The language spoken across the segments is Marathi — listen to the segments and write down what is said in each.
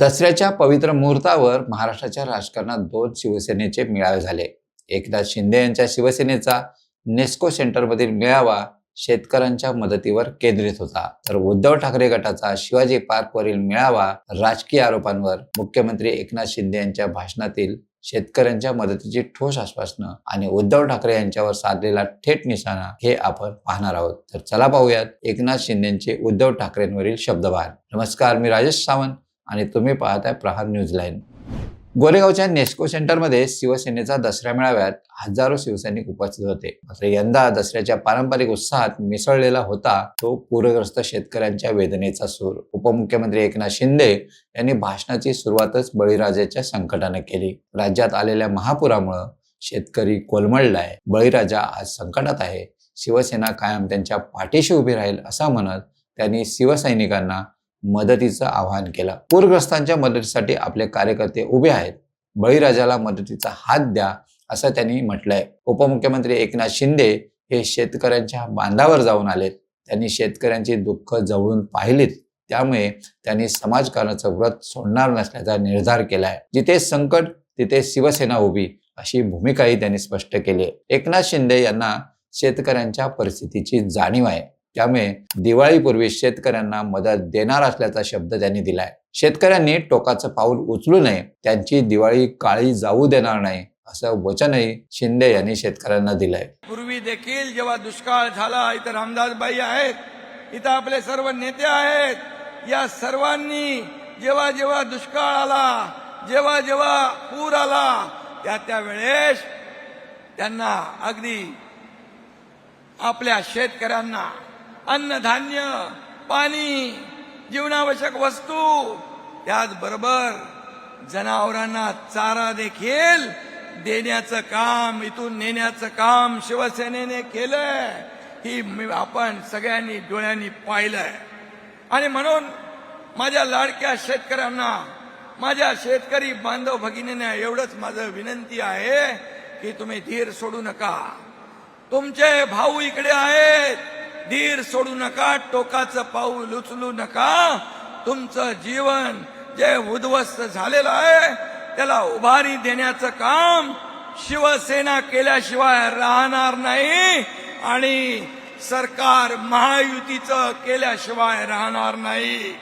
दसऱ्याच्या पवित्र मुहूर्तावर महाराष्ट्राच्या राजकारणात दोन शिवसेनेचे मेळावे झाले. एकदा शिंदे यांच्या शिवसेनेचा नेस्को सेंटरमधील मेळावा शेतकऱ्यांच्या मदतीवर केंद्रित होता. तर उद्धव ठाकरे गटाचा शिवाजी पार्कवरील मेळावा राजकीय आरोपांवर मुख्यमंत्री एकनाथ शिंदे यांच्या भाषणातील शेतकऱ्यांच्या मदतीची ठोस आश्वासनं आणि उद्धव ठाकरे यांच्यावर साधलेला थेट निशाणा हे आपण पाहणार आहोत. तर चला पाहूयात एकनाथ शिंदेचे उद्धव ठाकरेंवरील शब्दभार नमस्कार मी राजेश सावंत. आणि तुम्ही पाहताय प्रहार न्यूज लाईन. गोरेगावच्या नेस्को सेंटरमध्ये शिवसेनेचा दसऱ्या मेळाव्यात हजारो शिवसैनिक उपस्थित होते. मात्र यंदा दसऱ्याच्या पारंपरिक उत्साहात मिसळलेला होता तो पूरग्रस्त शेतकऱ्यांच्या वेदनेचा सूर. उपमुख्यमंत्री एकनाथ शिंदे यांनी भाषणाची सुरुवातच बळीराजाच्या संकटाने केली. राज्यात आलेल्या महापुरामुळं शेतकरी कोलमडलाय. बळीराजा आज संकटात आहे. शिवसेना कायम त्यांच्या पाठीशी उभी राहील असं म्हणत त्यांनी शिवसैनिकांना मदतीचं आवाहन केलं. पूरग्रस्तांच्या मदतीसाठी आपले कार्यकर्ते उभे आहेत. बळीराजाला मदतीचा हात द्या असं त्यांनी म्हटलंय. उपमुख्यमंत्री एकनाथ शिंदे हे शेतकऱ्यांच्या बांधावर जाऊन आलेत. त्यांनी शेतकऱ्यांची दुःख जवळून पाहिलीत. त्यामुळे त्यांनी समाजकारणाचं व्रत सोडणार नसल्याचा निर्धार केलाय. जिथे संकट तिथे शिवसेना उभी अशी भूमिकाही त्यांनी स्पष्ट केली आहे. एकनाथ शिंदे यांना शेतकऱ्यांच्या परिस्थितीची जाणीव आहे. त्यामुळे दिवाळीपूर्वी शेतकऱ्यांना मदत देणार असल्याचा शब्द त्यांनी दिलाय. शेतकऱ्यांनी टोकाचं पाऊल उचलू नये त्यांची दिवाळी काळी जाऊ देणार नाही असं वचनही शिंदे यांनी शेतकऱ्यांना दिलंय. पूर्वी देखील जेव्हा दुष्काळ झाला इथं रामदासबाई आहेत इथं आपले सर्व नेते आहेत या सर्वांनी जेव्हा जेव्हा दुष्काळ आला जेव्हा जेव्हा पूर आला त्या त्या वेळेस त्यांना अगदी आपल्या शेतकऱ्यांना अन्नधान्य पाणी जीवनावश्यक वस्तू त्याचबरोबर जनावरांना चारा देखील देण्याचं काम इथून नेण्याचं काम शिवसेनेने केलंय. ही मी- आपण सगळ्यांनी डोळ्यांनी पाहिलंय. आणि म्हणून माझ्या लाडक्या शेतकऱ्यांना माझ्या शेतकरी बांधव भगिनींना एवढंच माझं विनंती आहे की तुम्ही धीर सोडू नका. तुमचे भाऊ इकडे आहेत. धीर सोडू नका टोकाचं पाऊल उचलू नका. तुमचं जीवन जे उद्ध्वस्त झालेलं आहे त्याला उभारी देण्याचं काम शिवसेना केल्याशिवाय राहणार नाही आणि सरकार महायुतीचं केल्याशिवाय राहणार नाही.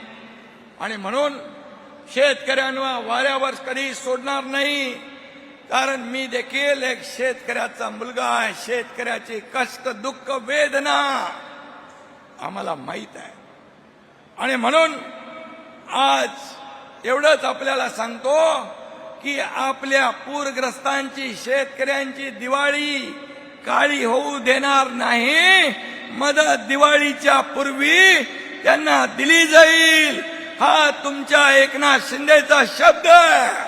आणि म्हणून शेतकऱ्यांना वाऱ्यावर कधी सोडणार नाही कारण मी देखील एक शेतकऱ्याचा मुलगा आहे. शेतकऱ्याची कष्ट दुःख वेदना आम्हाला माहीत आहे. आणि म्हणून आज एवढंच आपल्याला सांगतो की आपल्या पूरग्रस्तांची शेतकऱ्यांची दिवाळी काळी होऊ देणार नाही. मदत दिवाळीच्या पूर्वी त्यांना दिली जाईल. हा तुमच्या एकनाथ शिंदेचा शब्द आहे.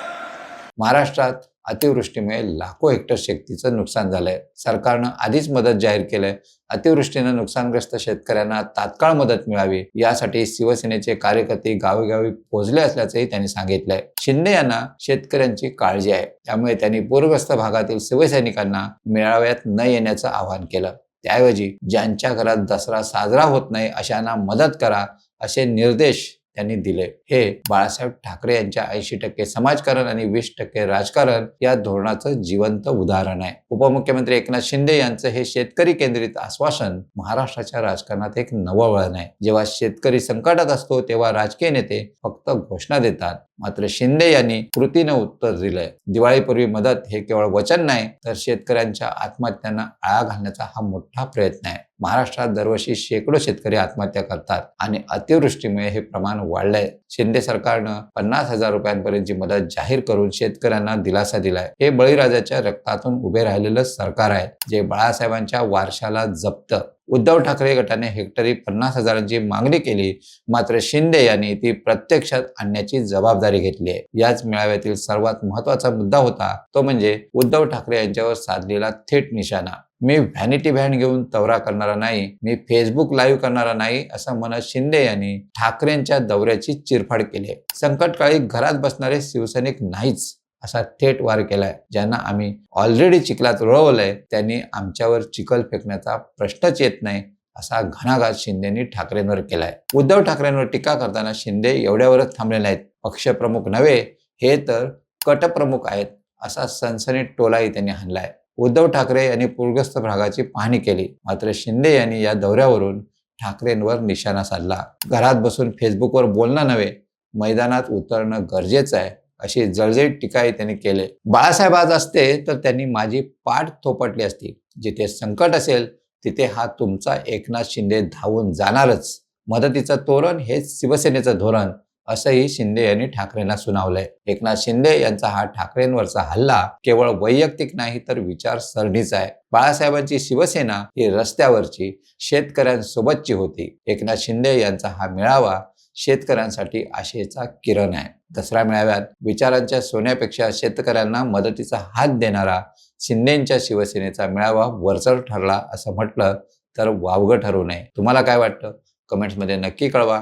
महाराष्ट्रात अतिवृष्टीमुळे लाखो हेक्टर शेतीचं नुकसान झालंय. सरकारनं आधीच मदत जाहीर केलंय. अतिवृष्टीनं नुकसानग्रस्त शेतकऱ्यांना तात्काळ मदत मिळावी यासाठी शिवसेनेचे कार्यकर्ते गावेगावी पोहोचले असल्याचंही त्यांनी सांगितलंय. शिंदे यांना शेतकऱ्यांची काळजी आहे. त्यामुळे त्यांनी पूरग्रस्त भागातील शिवसैनिकांना मेळाव्यात न येण्याचं आवाहन केलं. त्याऐवजी ज्यांच्या घरात दसरा साजरा होत नाही अशांना मदत करा असे निर्देश त्यांनी दिले. हे बाळासाहेब ठाकरे यांच्या ऐंशी टक्के समाजकारण आणि वीस टक्के राजकारण या धोरणाचं जिवंत उदाहरण आहे. उपमुख्यमंत्री एकनाथ शिंदे यांचं हे शेतकरी केंद्रित आश्वासन महाराष्ट्राच्या राजकारणात एक नवं वळण आहे. जेव्हा शेतकरी संकटात असतो तेव्हा राजकीय नेते फक्त घोषणा देतात. मात्र शिंदे यांनी कृतीनं उत्तर दिलंय. दिवाळीपूर्वी मदत हे केवळ वचन नाही तर शेतकऱ्यांच्या आत्महत्यांना आळा घालण्याचा हा मोठा प्रयत्न आहे. महाराष्ट्रात दरवर्षी शेकडो शेतकरी आत्महत्या करतात आणि अतिवृष्टीमुळे हे प्रमाण वाढलंय. शिंदे सरकारनं पन्नास हजार रुपयांपर्यंतची मदत जाहीर करून शेतकऱ्यांना दिलासा दिलाय. हे बळीराजाच्या रक्तातून उभे राहिलेलं सरकार आहे जे बाळासाहेबांच्या वारशाला जपत. उद्धव ठाकरे गटाने हेक्टरी पन्नास हजारांची मागणी केली मात्र शिंदे यांनी ती प्रत्यक्षात आणण्याची जबाबदारी घेतली आहे. याच मेळाव्यातील सर्वात महत्त्वाचा मुद्दा होता तो म्हणजे उद्धव ठाकरे यांच्यावर साधलेला थेट निशाणा. मी व्हॅनिटी व्हॅन घेऊन दौरा करणारा नाही मी फेसबुक लाईव्ह करणारा नाही असं म्हणत शिंदे यांनी ठाकरेंच्या दौऱ्याची चिरफाड केली आहे. संकटकाळी घरात बसणारे शिवसैनिक नाहीच असा थेट वार केलाय ज्यांना आम्ही ऑलरेडी चिखलात रुळवलंय त्यांनी आमच्यावर चिखल फेकण्याचा प्रश्नच येत नाही असा घणाघात शिंदेनी ठाकरेंवर केलाय. उद्धव ठाकरेंवर टीका करताना शिंदे एवढ्यावरच थांबलेले नाहीत पक्षप्रमुख नव्हे हे तर कटप्रमुख आहेत असा सनसनी टोलाही त्यांनी हाणलाय. उद्धव ठाकरे यांनी पूरग्रस्त भागाची पाहणी केली. मात्र शिंदे यांनी या दौऱ्यावरून ठाकरेंवर निशाणा साधला. घरात बसून फेसबुकवर बोलणं नव्हे मैदानात उतरणं गरजेचं आहे अशी जळजळीत टीकाही त्यांनी केले. बाळासाहेब आज असते तर त्यांनी माझी पाठ थोपटली असती. जिथे संकट असेल तिथे हा तुमचा एकनाथ शिंदे धावून जाणारच. मदतीचं तोरण हेच शिवसेनेचं धोरण. असंही शिंदे यांनी ठाकरेंना सुनावलंय. एकनाथ शिंदे यांचा हा ठाकरेंवरचा हल्ला केवळ वैयक्तिक नाही तर विचारसरणीचा आहे. बाळासाहेबांची शिवसेना ही रस्त्यावरची शेतकऱ्यांसोबतची होती. एकनाथ शिंदे यांचा हा मेळावा शेतकऱ्यांसाठी आशेचा किरण आहे. दसरा मेळाव्यात विचारांच्या सोन्यापेक्षा शेतकऱ्यांना मदतीचा हात देणारा शिंदेच्या शिवसेनेचा मेळावा वरचढ ठरला असं म्हटलं तर वावगं ठरू नये. तुम्हाला काय वाटतं? कमेंट्समध्ये नक्की कळवा.